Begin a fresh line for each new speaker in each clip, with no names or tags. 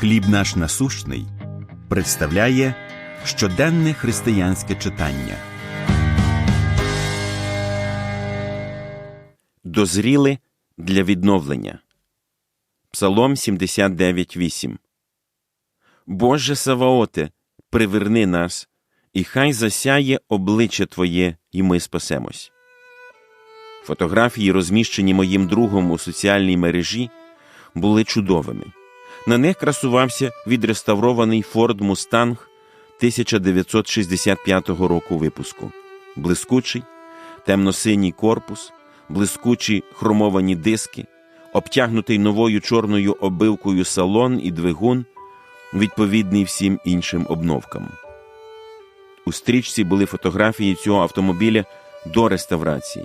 Хліб наш насущний представляє щоденне християнське читання.
Дозріли для відновлення. Псалом 79.8 Боже Саваоте, приверни нас, і хай засяє обличчя Твоє, і ми спасемось. Фотографії, розміщені моїм другом у соціальній мережі, були чудовими. На них красувався відреставрований Ford Mustang 1965 року випуску, блискучий, темно-синій корпус, блискучі хромовані диски, обтягнутий новою чорною обивкою салон і двигун, відповідний всім іншим обновкам. У стрічці були фотографії цього автомобіля до реставрації.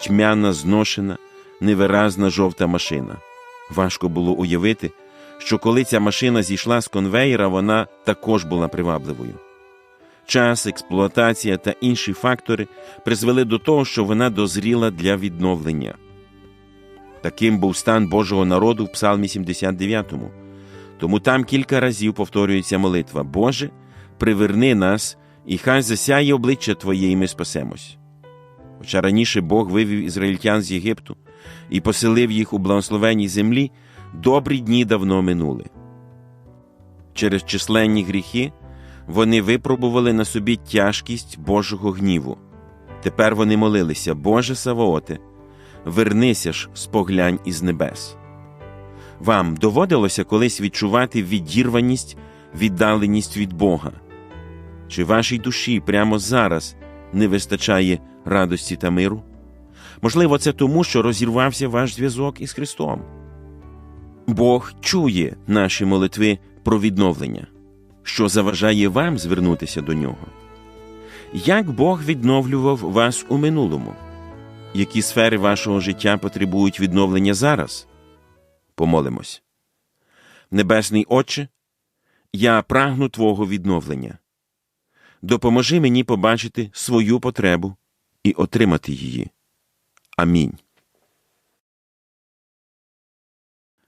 Тьмяна, зношена, невиразна жовта машина. Важко було уявити, що коли ця машина зійшла з конвеєра, вона також була привабливою. Час, експлуатація та інші фактори призвели до того, що вона дозріла для відновлення. Таким був стан Божого народу в Псалмі 79. Тому там кілька разів повторюється молитва Боже, приверни нас, і хай засяє обличчя Твоє, і ми спасемось. Хоча раніше Бог вивів ізраїльтян з Єгипту і поселив їх у благословенній землі, добрі дні давно минули. Через численні гріхи вони випробували на собі тяжкість Божого гніву. Тепер вони молилися, Боже Савооте, вернися ж споглянь із небес. Вам доводилося колись відчувати відірваність, віддаленість від Бога? Чи вашій душі прямо зараз не вистачає радості та миру? Можливо, це тому, що розірвався ваш зв'язок із Христом. Бог чує наші молитви про відновлення, що заважає вам звернутися до нього. Як Бог відновлював вас у минулому? Які сфери вашого життя потребують відновлення зараз? Помолимось. Небесний Отче, я прагну Твого відновлення. Допоможи мені побачити свою потребу і отримати її. Амінь.